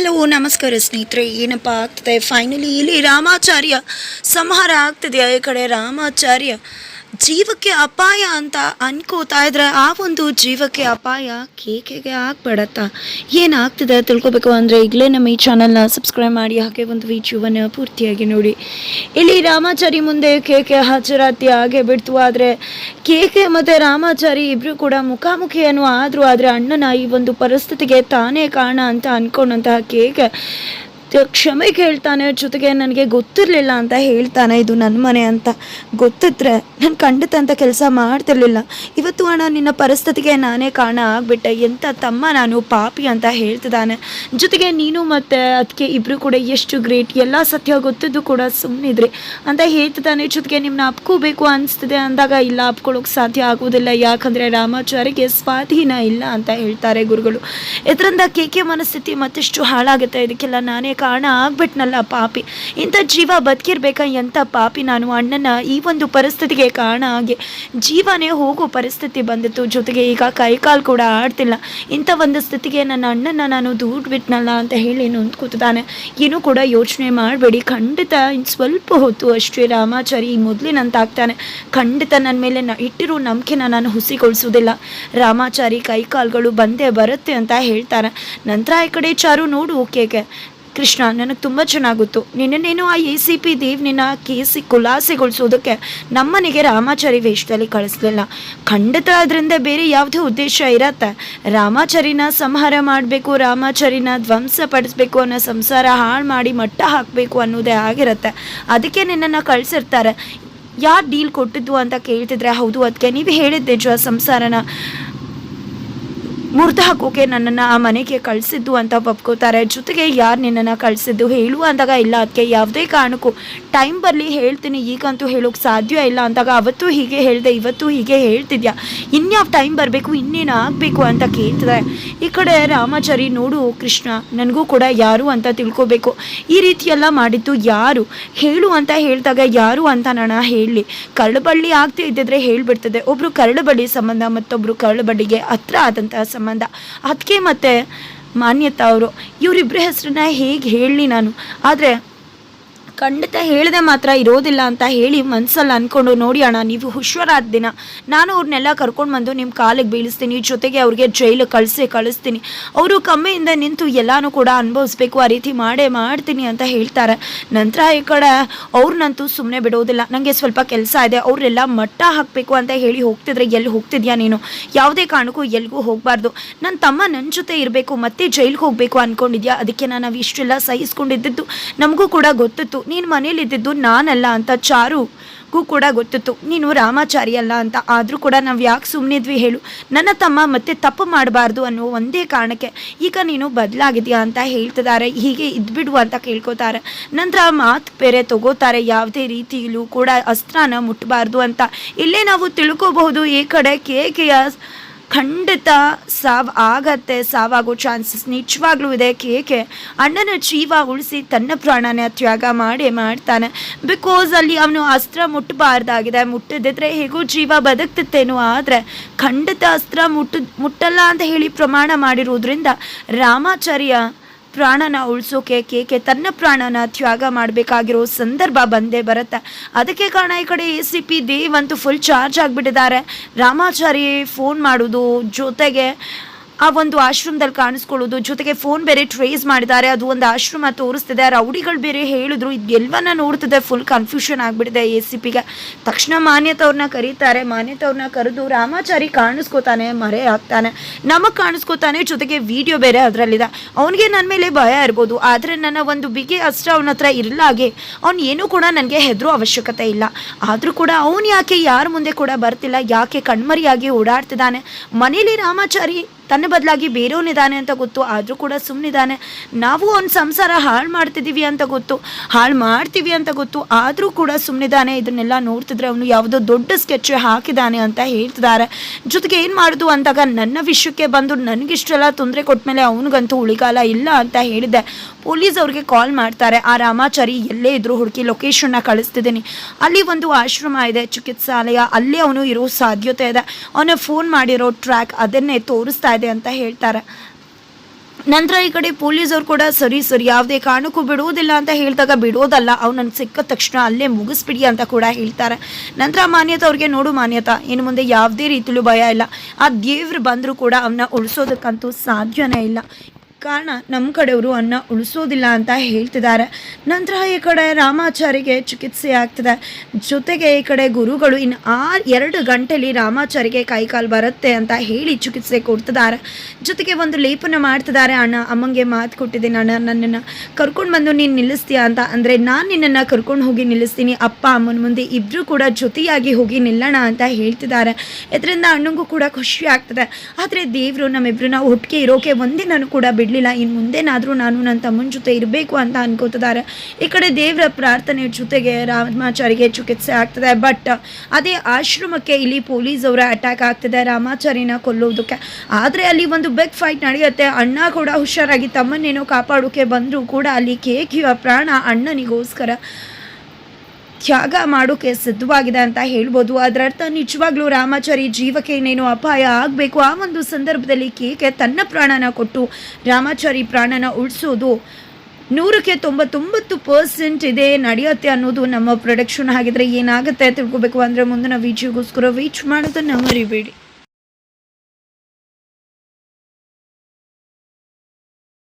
Hello ನಮಸ್ಕಾರ ಸ್ನೇಹಿತರೆ. ಏನಪ್ಪ ಆಗ್ತದೆ? ಫೈನಲಿ ಇಲ್ಲಿ ರಾಮಾಚಾರ್ಯ ಸಂಹಾರ ಆಗ್ತದೆ. ಈ ಕಡೆ ರಾಮಾಚಾರ್ಯ ಜೀವಕ್ಕೆ ಅಪಾಯ ಅಂತ ಅನ್ಕೋತಾ ಇದ್ರೆ ಆ ಒಂದು ಜೀವಕ್ಕೆ ಅಪಾಯ ಕೇಕೆಗೆ ಆಗ್ಬಿಡತ್ತ. ಏನಾಗ್ತದೆ ತಿಳ್ಕೊಬೇಕು ಅಂದರೆ ಈಗಲೇ ನಮ್ಮ ಈ ಚಾನಲ್ನ ಸಬ್ಸ್ಕ್ರೈಬ್ ಮಾಡಿ, ಹಾಗೆ ಒಂದು ವಿಡಿಯೋವನ್ನು ಪೂರ್ತಿಯಾಗಿ ನೋಡಿ. ಇಲ್ಲಿ ರಾಮಾಚಾರಿ ಮುಂದೆ ಕೇಕೆ ಹಾಜರಾತಿ ಹಾಗೆ ಬಿಡ್ತು. ಆದರೆ ಕೇಕೆ ಮತ್ತು ರಾಮಾಚಾರಿ ಇಬ್ಬರು ಕೂಡ ಮುಖಾಮುಖಿಯನ್ನು ಆದರೂ ಆದರೆ ಅಣ್ಣನ ಈ ಒಂದು ಪರಿಸ್ಥಿತಿಗೆ ತಾನೇ ಕಾರಣ ಅಂತ ಅಂದ್ಕೊಂಡಂತಹ ಕೇಕೆ ಕ್ಷಮೆ ಕೇಳ್ತಾನೆ ಜೊತೆಗೆ ನನಗೆ ಗೊತ್ತಿರಲಿಲ್ಲ ಅಂತ ಹೇಳ್ತಾನೆ, ಇದು ನನ್ನ ಮನೆ ಅಂತ. ಗೊತ್ತಿದ್ರೆ ನಾನು ಖಂಡಿತ ಅಂತ ಕೆಲಸ ಮಾಡ್ತಿರ್ಲಿಲ್ಲ. ಇವತ್ತು ಅಣ್ಣ ನಿನ್ನ ಪರಿಸ್ಥಿತಿಗೆ ನಾನೇ ಕಾರಣ ಆಗಿಬಿಟ್ಟೆ. ಎಂಥ ತಮ್ಮ ನಾನು ಪಾಪಿ ಅಂತ ಹೇಳ್ತಿದ್ದಾನೆ. ಜೊತೆಗೆ ನೀನು ಮತ್ತು ಅದಕ್ಕೆ ಇಬ್ಬರು ಕೂಡ ಎಷ್ಟು ಗ್ರೇಟ್. ಎಲ್ಲ ಸತ್ಯ ಗೊತ್ತಿದ್ದು ಕೂಡ ಸುಮ್ಮನಿದ್ರಿ ಅಂತ ಹೇಳ್ತಿದ್ದಾನೆ. ಜೊತೆಗೆ ನಿಮ್ಮನ್ನ ಅಪ್ಕೋಬೇಕು ಅನಿಸ್ತಿದೆ ಅಂದಾಗ, ಇಲ್ಲ ಅಪ್ಕೊಳ್ಳೋಕೆ ಸಾಧ್ಯ ಆಗೋದಿಲ್ಲ. ಯಾಕಂದರೆ ರಾಮಾಚಾರಿಗೆ ಸ್ವಾಧೀನ ಇಲ್ಲ, ಅಂತ ಹೇಳ್ತಾರೆ ಗುರುಗಳು. ಇದರಿಂದ ಕೇಕೆ ಮನಸ್ಥಿತಿ ಮತ್ತಷ್ಟು ಹಾಳಾಗುತ್ತೆ. ಇದಕ್ಕೆಲ್ಲ ನಾನೇ ಕಾರಣ ಆಗ್ಬಿಟ್ನಲ್ಲ ಪಾಪಿ. ಇಂಥ ಜೀವ ಬದುಕಿರ್ಬೇಕಾ ಎಂಥ ಪಾಪಿ ನಾನು ಅಣ್ಣನ ಈ ಒಂದು ಪರಿಸ್ಥಿತಿಗೆ ಕಾರಣ ಆಗಿ ಜೀವನೇ ಹೋಗೋ ಪರಿಸ್ಥಿತಿ ಬಂದಿತ್ತು. ಜೊತೆಗೆ ಈಗ ಕೈಕಾಲು ಕೂಡ ಆಡ್ತಿಲ್ಲ. ಇಂಥ ಒಂದು ಸ್ಥಿತಿಗೆ ನನ್ನ ಅಣ್ಣನ ನಾನು ದೂಡ್ ಬಿಟ್ನಲ್ಲ ಅಂತ ಹೇಳಿ ನೊಂದ್ಕೋತಿದ್ದಾನೆ. ಏನೂ ಕೂಡ ಯೋಚನೆ ಮಾಡಬೇಡಿ. ಖಂಡಿತ ಇನ್ನು ಸ್ವಲ್ಪ ಹೊತ್ತು ಅಷ್ಟೇ ರಾಮಾಚಾರಿ ಮೊದಲಿನಂತಾಗ್ತಾನೆ. ಖಂಡಿತ ನನ್ನ ಮೇಲೆ ನ ಇಟ್ಟಿರೋ ನಂಬಿಕೆನ ನಾನು ಹುಸಿಗೊಳಿಸೋದಿಲ್ಲ ರಾಮಾಚಾರಿ ಕೈಕಾಲುಗಳು ಬಂದೇ ಬರುತ್ತೆ ಅಂತ ಹೇಳ್ತಾರೆ ನಂತರ ಈ ಕಡೆ ಚಾರು ನೋಡು ಓಕೆಗೆ. ಕೃಷ್ಣ, ನನಗೆ ತುಂಬ ಚೆನ್ನಾಗುತ್ತು ನಿನ್ನೇನು ಆ ಎ ಸಿ ಪಿ ದೇವ್ ನಿನ್ನ ಕೇಸಿ ಖುಲಾಸೆಗೊಳಿಸೋದಕ್ಕೆ ನಮ್ಮನೆಗೆ ರಾಮಾಚಾರಿ ವೇಷದಲ್ಲಿ ಕಳಿಸ್ಲಿಲ್ಲ. ಖಂಡಿತ ಅದರಿಂದ ಬೇರೆ ಯಾವುದೇ ಉದ್ದೇಶ ಇರತ್ತೆ. ರಾಮಾಚಾರಿನ ಸಂಹಾರ ಮಾಡಬೇಕು, ರಾಮಾಚಾರಿನ ಧ್ವಂಸ ಪಡಿಸ್ಬೇಕು ಅನ್ನೋ ಸಂಸಾರ ಹಾಳು ಮಾಡಿ ಮಟ್ಟ ಹಾಕಬೇಕು ಅನ್ನೋದೇ ಆಗಿರತ್ತೆ. ಅದಕ್ಕೆ ನಿನ್ನನ್ನು ಕಳಿಸಿರ್ತಾರೆ. ಯಾರು ಡೀಲ್ ಕೊಟ್ಟಿದ್ದು ಅಂತ ಕೇಳ್ತಿದ್ರೆ, ಹೌದು ಅದಕ್ಕೆ ನೀವು ಹೇಳಿದ್ದೆ ನಿಜ ಸಂಸಾರನ. ಮುರಿದು ಹಾಕೋಕೆ ನನ್ನನ್ನು ಆ ಮನೆಗೆ ಕಳಿಸಿದ್ದು ಅಂತ ಒಪ್ಕೋತಾರೆ. ಜೊತೆಗೆ ಯಾರು ನಿನ್ನನ್ನು ಕಳಿಸಿದ್ದು ಹೇಳು ಅಂದಾಗ ಇಲ್ಲ. ಅದಕ್ಕೆ ಯಾವುದೇ ಕಾರಣಕ್ಕೂ ಟೈಮ್ ಬರಲಿ ಹೇಳ್ತೀನಿ. ಈಗಂತೂ ಹೇಳೋಕೆ ಸಾಧ್ಯ ಇಲ್ಲ ಅಂದಾಗ ಅವತ್ತು ಹೀಗೆ ಹೇಳಿದೆ, ಇವತ್ತು ಹೀಗೆ ಹೇಳ್ತಿದ್ಯಾ? ಇನ್ಯಾವ ಟೈಮ್ ಬರಬೇಕು, ಇನ್ನೇನು ಆಗಬೇಕು ಅಂತ ಕೇಳ್ತಿದೆ. ಈ ಕಡೆ ರಾಮಾಚಾರಿ, ನೋಡು ಕೃಷ್ಣ, ನನಗೂ ಕೂಡ ಯಾರು ಅಂತ ತಿಳ್ಕೊಬೇಕು. ಈ ರೀತಿಯೆಲ್ಲ ಮಾಡಿದ್ದು ಯಾರು? ಹೇಳು ಅಂತ ಹೇಳಿದಾಗ ಯಾರು ಅಂತ ನಾನು ಹೇಳಲಿ. ಕರಳುಬಳ್ಳಿ ಆಗ್ತಾ ಇದ್ದಿದ್ರೆ ಹೇಳಿಬಿಡ್ತದೆ. ಒಬ್ರು ಕರಳುಬಳ್ಳಿ ಸಂಬಂಧ ಮತ್ತೊಬ್ಬರು ಕರಳುಬಳ್ಳಿಗೆ ಹತ್ರ ಆದಂತಹ ಸಂಬಂಧ. ಅದಕ್ಕೆ ಮತ್ತೆ ಮಾನ್ಯತಾ ಅವರು ಇವರಿಬ್ಬರ ಹೆಸರನ್ನ ಹೇಗೆ ಹೇಳಲಿ ನಾನು? ಆದರೆ ಖಂಡಿತ ಹೇಳದೆ ಮಾತ್ರ ಇರೋದಿಲ್ಲ ಅಂತ ಹೇಳಿ ಮನಸ್ಸಲ್ಲಿ ಅಂದ್ಕೊಂಡು, ನೋಡಿ ಅಣ್ಣ, ನೀವು ಹುಷಾರಾದ ದಿನ. ನಾನು ಅವ್ರನ್ನೆಲ್ಲ ಕರ್ಕೊಂಡು ಬಂದು ನಿಮ್ಮ ಕಾಲಿಗೆ ಬೀಳಿಸ್ತೀನಿ, ಜೊತೆಗೆ ಅವ್ರಿಗೆ ಜೈಲು ಕಳಿಸಿ, ಕಳಿಸ್ತೀನಿ. ಅವರು ಕಮ್ಮಿಯಿಂದ ನಿಂತು ಎಲ್ಲನೂ ಕೂಡ ಅನುಭವಿಸ್ಬೇಕು, ಆ ರೀತಿ ಮಾಡೇ ಮಾಡ್ತೀನಿ ಅಂತ ಹೇಳ್ತಾರೆ. ನಂತರ ಈ ಕಡೆ ಅವ್ರನ್ನಂತೂ ಸುಮ್ಮನೆ ಬಿಡೋದಿಲ್ಲ. ನನಗೆ ಸ್ವಲ್ಪ ಕೆಲಸ ಇದೆ, ಅವರೆಲ್ಲ ಮಟ್ಟ ಹಾಕಬೇಕು ಅಂತ ಹೇಳಿ ಹೋಗ್ತಿದ್ರೆ ಎಲ್ಲಿ ಹೋಗ್ತಿದ್ಯಾ ನೀನು? ಯಾವುದೇ ಕಾರಣಕ್ಕೂ ಎಲ್ಲಿಗೂ ಹೋಗಬಾರ್ದು. ನನ್ನ ತಮ್ಮ ನನ್ನ ಜೊತೆ ಇರಬೇಕು, ಮತ್ತೆ ಜೈಲಿಗೆ ಹೋಗಬೇಕು ಅಂದ್ಕೊಂಡಿದ್ಯಾ ಅದಕ್ಕೆ ನಾನು ಇಷ್ಟೆಲ್ಲ ಸಹಿಸ್ಕೊಂಡಿದ್ದು. ನಮಗೂ ಕೂಡ ಗೊತ್ತಿತ್ತು. ನೀನು ಮನೇಲಿ ಇದ್ದಿದ್ದು ನಾನಲ್ಲ ಅಂತ ಚಾರುಗೂ ಕೂಡ ಗೊತ್ತಿತ್ತು. ನೀನು ರಾಮಾಚಾರಿ ಅಲ್ಲ ಅಂತ. ಆದರೂ ಕೂಡ ನಾವು ಯಾಕೆ ಸುಮ್ಮನಿದ್ವಿ ಹೇಳು. ನನ್ನ ತಮ್ಮ ಮತ್ತೆ ತಪ್ಪು ಮಾಡಬಾರ್ದು ಅನ್ನೋ ಒಂದೇ ಕಾರಣಕ್ಕೆ ಈಗ ನೀನು ಬದಲಾಗಿದೆಯಾ ಅಂತ ಹೇಳ್ತಿದ್ದಾರೆ. ಹೀಗೆ ಇದ್ಬಿಡು ಅಂತ ಕೇಳ್ಕೊತಾರೆ. ನಂತರ ಮಾತು ಬೇರೆ ತಗೋತಾರೆ. ಯಾವುದೇ ರೀತಿಯಲ್ಲೂ ಕೂಡ ಅಸ್ತ್ರನ ಮುಟ್ಟಬಾರ್ದು ಅಂತ. ಇಲ್ಲೇ ನಾವು ತಿಳ್ಕೋಬಹುದು ಈ ಕಡೆ ಕೇಕೆಯ ಖಂಡಿತ ಸಾವು ಆಗತ್ತೆ ಸಾವಾಗೋ ಚಾನ್ಸಸ್ ನಿಜವಾಗ್ಲೂ ಇದೆ. ಕೇಕೆ ಅಣ್ಣನ ಜೀವ ಉಳಿಸಿ ತನ್ನ ಪ್ರಾಣನೇ ತ್ಯಾಗ ಮಾಡಿ ಮಾಡ್ತಾನೆ. ಬಿಕಾಸ್ ಅಲ್ಲಿ ಅವನು ಅಸ್ತ್ರ ಮುಟ್ಟಬಾರ್ದಾಗಿದೆ. ಮುಟ್ಟದಿದ್ರೆ ಹೇಗೂ ಜೀವ ಬದುಕ್ತಿತ್ತೇನೋ. ಆದರೆ ಖಂಡಿತ ಅಸ್ತ್ರ ಮುಟ್ಟ ಮುಟ್ಟಲ್ಲ ಅಂತ ಹೇಳಿ ಪ್ರಮಾಣ ಮಾಡಿರೋದ್ರಿಂದ ರಾಮಾಚಾರ್ಯ ಪ್ರಾಣನ ಉಳಿಸೋಕೆ, ಕೇಕೆ ತನ್ನ ಪ್ರಾಣನ ತ್ಯಾಗ ಮಾಡಬೇಕಾಗಿರೋ ಸಂದರ್ಭ ಬಂದೇ ಬರುತ್ತೆ. ಅದಕ್ಕೆ ಕಾರಣ ಈ ಕಡೆ ಎ ಸಿ ಪಿ ದೇವ್ ಅಂತೂ ಫುಲ್ ಚಾರ್ಜ್ ಆಗಿಬಿಟ್ಟಿದ್ದಾರೆ. ರಾಮಾಚಾರಿ ಫೋನ್ ಮಾಡೋದು ಜೊತೆಗೆ ಆ ಒಂದು ಆಶ್ರಮದಲ್ಲಿ ಕಾಣಿಸ್ಕೊಳ್ಳೋದು, ಜೊತೆಗೆ ಫೋನ್ ಬೇರೆ ಟ್ರೇಸ್ ಮಾಡಿದ್ದಾರೆ, ಅದು ಒಂದು ಆಶ್ರಮ ತೋರಿಸ್ತಿದೆ, ರೌಡಿಗಳು ಬೇರೆ ಹೇಳಿದ್ರು, ಇದು ನೋಡ್ತಿದೆ ಫುಲ್ ಕನ್ಫ್ಯೂಷನ್ ಆಗಿಬಿಟ್ಟಿದೆ ಎ ಸಿ ಪಿಗೆ ತಕ್ಷಣ ಮಾನ್ಯತವ್ರನ್ನ ಕರೀತಾರೆ ಮಾನ್ಯತವ್ರನ್ನ ಕರೆದು ರಾಮಾಚಾರಿ ಕಾಣಿಸ್ಕೋತಾನೆ, ಮರೆ ಆಗ್ತಾನೆ ನಮಗೆ ಕಾಣಿಸ್ಕೋತಾನೆ, ಜೊತೆಗೆ ವಿಡಿಯೋ ಬೇರೆ ಅದರಲ್ಲಿದೆ. ಅವನಿಗೆ ನನ್ನ ಮೇಲೆ ಭಯ ಇರ್ಬೋದು, ಆದರೆ ನನ್ನ ಒಂದು ಬಿಗಿ ಅಸ್ತ್ರ ಅವನ ಹತ್ರ ಇರಲಾಗೆ ಅವ್ನು ಏನೂ ಕೂಡ ನನಗೆ ಹೆದರೋ ಅವಶ್ಯಕತೆ ಇಲ್ಲ. ಆದರೂ ಕೂಡ ಅವನು ಯಾಕೆ, ಯಾರ ಮುಂದೆ ಕೂಡ ಬರ್ತಿಲ್ಲ, ಯಾಕೆ ಕಣ್ಮರಿಯಾಗಿ ಓಡಾಡ್ತಿದ್ದಾನೆ? ಮನೇಲಿ ರಾಮಾಚಾರಿ ತನ್ನ ಬದಲಾಗಿ ಬೇರೆಯವನಿದ್ದಾನೆ ಅಂತ ಗೊತ್ತು, ಆದರೂ ಕೂಡ ಸುಮ್ಮನಿದ್ದಾನೆ ನಾವು ಅವ್ನ ಸಂಸಾರ ಹಾಳು ಮಾಡ್ತಿದ್ದೀವಿ ಅಂತ ಗೊತ್ತು, ಹಾಳು ಮಾಡ್ತೀವಿ ಅಂತ ಗೊತ್ತು, ಆದರೂ ಕೂಡ ಸುಮ್ಮನಿದ್ದಾನೆ ಇದನ್ನೆಲ್ಲ ನೋಡ್ತಿದ್ರೆ ಅವನು ಯಾವುದೋ ದೊಡ್ಡ ಸ್ಕೆಚ್ ಹಾಕಿದ್ದಾನೆ ಅಂತ ಹೇಳ್ತಿದ್ದಾರೆ ಜೊತೆಗೆ ಏನು ಮಾಡೋದು ಅಂದಾಗ ನನ್ನ ವಿಷಯಕ್ಕೆ ಬಂದು ನನಗಿಷ್ಟೆಲ್ಲ ತೊಂದರೆ ಕೊಟ್ಮೇಲೆ ಅವನಿಗಂತೂ ಉಳಿಗಾಲ ಇಲ್ಲ ಅಂತ ಹೇಳಿದ್ದೆ. ಪೊಲೀಸ್ ಅವ್ರಿಗೆ ಕಾಲ್ ಮಾಡ್ತಾರೆ, ಆ ರಾಮಾಚಾರಿ ಎಲ್ಲೇ ಇದ್ರು ಹುಡುಕಿ ಲೊಕೇಶನ್ನ ಕಳಿಸ್ತಿದ್ದೀನಿ. ಅಲ್ಲಿ ಒಂದು ಆಶ್ರಮ ಇದೆ, ಚಿಕಿತ್ಸಾಲಯ. ಅಲ್ಲೇ ಅವನು ಇರೋ ಸಾಧ್ಯತೆ ಇದೆ. ಅವನ ಫೋನ್ ಮಾಡಿರೋ ಟ್ರ್ಯಾಕ್ ಅದನ್ನೇ ತೋರಿಸ್ತಾ ಇದೆ ಅಂತ ಹೇಳ್ತಾರೆ. ನಂತರ ಈ ಕಡೆ ಪೊಲೀಸರು ಕೂಡ ಸರಿ ಸರಿ, ಯಾವುದೇ ಕಾರಣಕ್ಕೂ ಬಿಡುವುದಿಲ್ಲ ಅಂತ ಹೇಳಿದಾಗ ಬಿಡೋದಲ್ಲ, ಅವನನ್ನು ಸಿಕ್ಕ ತಕ್ಷಣ ಅಲ್ಲೇ ಮುಗಿಸ್ಬಿಡಿ ಅಂತ ಕೂಡ ಹೇಳ್ತಾರೆ. ನಂತರ ಮಾನ್ಯತಾ ಅವ್ರಿಗೆ, ನೋಡು ಮಾನ್ಯತಾ, ಇನ್ನು ಮುಂದೆ ಯಾವುದೇ ರೀತಿಲೂ ಭಯ ಇಲ್ಲ. ಆ ದೇವ್ರು ಬಂದರೂ ಕೂಡ ಅವನ್ನ ಉಳಿಸೋದಕ್ಕಂತೂ ಸಾಧ್ಯನೇ ಇಲ್ಲ. ಕಾರಣ ನಮ್ಮ ಕಡೆಯವರು ಅನ್ನ ಉಳಿಸೋದಿಲ್ಲ ಅಂತ ಹೇಳ್ತಿದ್ದಾರೆ. ನಂತರ ಈ ಕಡೆ ರಾಮಾಚಾರಿಗೆ ಚಿಕಿತ್ಸೆ ಆಗ್ತದೆ. ಜೊತೆಗೆ ಈ ಕಡೆ ಗುರುಗಳು ಇನ್ನು ಆ ಎರಡು ಗಂಟೆಲಿ ರಾಮಾಚಾರಿಗೆ ಕೈಕಾಲು ಬರುತ್ತೆ ಅಂತ ಹೇಳಿ ಚಿಕಿತ್ಸೆ ಕೊಡ್ತಿದ್ದಾರೆ. ಜೊತೆಗೆ ಒಂದು ಲೇಪನ ಮಾಡ್ತಿದ್ದಾರೆ. ಅಣ್ಣ, ಅಮ್ಮಂಗೆ ಮಾತು ಕೊಟ್ಟಿದ್ದೀನಿ. ಅಣ್ಣ, ನನ್ನನ್ನು ಕರ್ಕೊಂಡು ಬಂದು ನೀನು ನಿಲ್ಲಿಸ್ತೀಯಾ ಅಂತ ಅಂದರೆ ನಾನು ನಿನ್ನನ್ನು ಕರ್ಕೊಂಡು ಹೋಗಿ ನಿಲ್ಲಿಸ್ತೀನಿ. ಅಪ್ಪ, ಅಮ್ಮನ ಮುಂದೆ ಇಬ್ಬರು ಕೂಡ ಜೊತೆಯಾಗಿ ಹೋಗಿ ನಿಲ್ಲೋಣ ಅಂತ ಹೇಳ್ತಿದ್ದಾರೆ. ಇದರಿಂದ ಅಣ್ಣಂಗೂ ಕೂಡ ಖುಷಿ ಆಗ್ತದೆ. ಆದರೆ ದೇವರು ನಮ್ಮಿಬ್ಬರನ್ನ ಒಟ್ಟಿಗೆ ಇರೋಕೆ ಒಂದೇ ನಾನು ಕೂಡ ಬಿಡಲಿಲ್ಲ ಇನ್ನು ಮುಂದೆನಾದರೂ ನಾನು ನನ್ನ ತಮ್ಮನ ಜೊತೆ ಇರಬೇಕು ಅಂತ ಅನ್ಕೋತಿದ್ದಾರೆ. ಈ ಕಡೆ ದೇವರ ಪ್ರಾರ್ಥನೆ ಜೊತೆಗೆ ರಾಮಾಚಾರಿಗೆ ಚಿಕಿತ್ಸೆ ಆಗ್ತದೆ. ಬಟ್ ಅದೇ ಆಶ್ರಮಕ್ಕೆ ಇಲ್ಲಿ ಪೊಲೀಸ್ ಅವರ ಅಟ್ಯಾಕ್ ಆಗ್ತದೆ. ರಾಮಾಚಾರಿನ ಕೊಲ್ಲೋದಕ್ಕೆ ಆದರೆ ಅಲ್ಲಿ ಒಂದು ಬೆಗ್ ಫೈಟ್ ನಡೆಯುತ್ತೆ. ಅಣ್ಣ ಕೂಡ ಹುಷಾರಾಗಿ ತಮ್ಮನ್ನೇನೋ ಕಾಪಾಡೋಕೆ ಬಂದರೂ ಕೂಡ ಅಲ್ಲಿ ಕೇಕಿಯ ಪ್ರಾಣ ಅಣ್ಣನಿಗೋಸ್ಕರ. ತ್ಯಾಗ ಮಾಡೋಕೆ ಸಿದ್ಧವಾಗಿದೆ ಅಂತ ಹೇಳ್ಬೋದು. ಅದರ ಅರ್ಥ ನಿಜವಾಗ್ಲೂ ರಾಮಾಚಾರಿ ಜೀವಕ್ಕೆ ಇನ್ನೇನು ಅಪಾಯ ಆಗಬೇಕು? ಆ ಒಂದು ಸಂದರ್ಭದಲ್ಲಿ ಕೇಕೆ ತನ್ನ ಪ್ರಾಣನ ಕೊಟ್ಟು ರಾಮಾಚಾರಿ ಪ್ರಾಣನ ಉಳಿಸೋದು ನೂರಕ್ಕೆ ತೊಂಬತ್ತೊಂಬತ್ತು ಪರ್ಸೆಂಟ್ ಇದೆ ನಡೆಯುತ್ತೆ ಅನ್ನೋದು ನಮ್ಮ ಪ್ರೊಡಕ್ಷನ್. ಹಾಗಿದ್ರೆ ಏನಾಗುತ್ತೆ ತಿಳ್ಕೊಬೇಕು ಅಂದರೆ ಮುಂದಿನ ವಿಡಿಯೋಗೋಸ್ಕರ ವೀಚ್ ಮಾಡೋದನ್ನು ಮರಿಬೇಡಿ.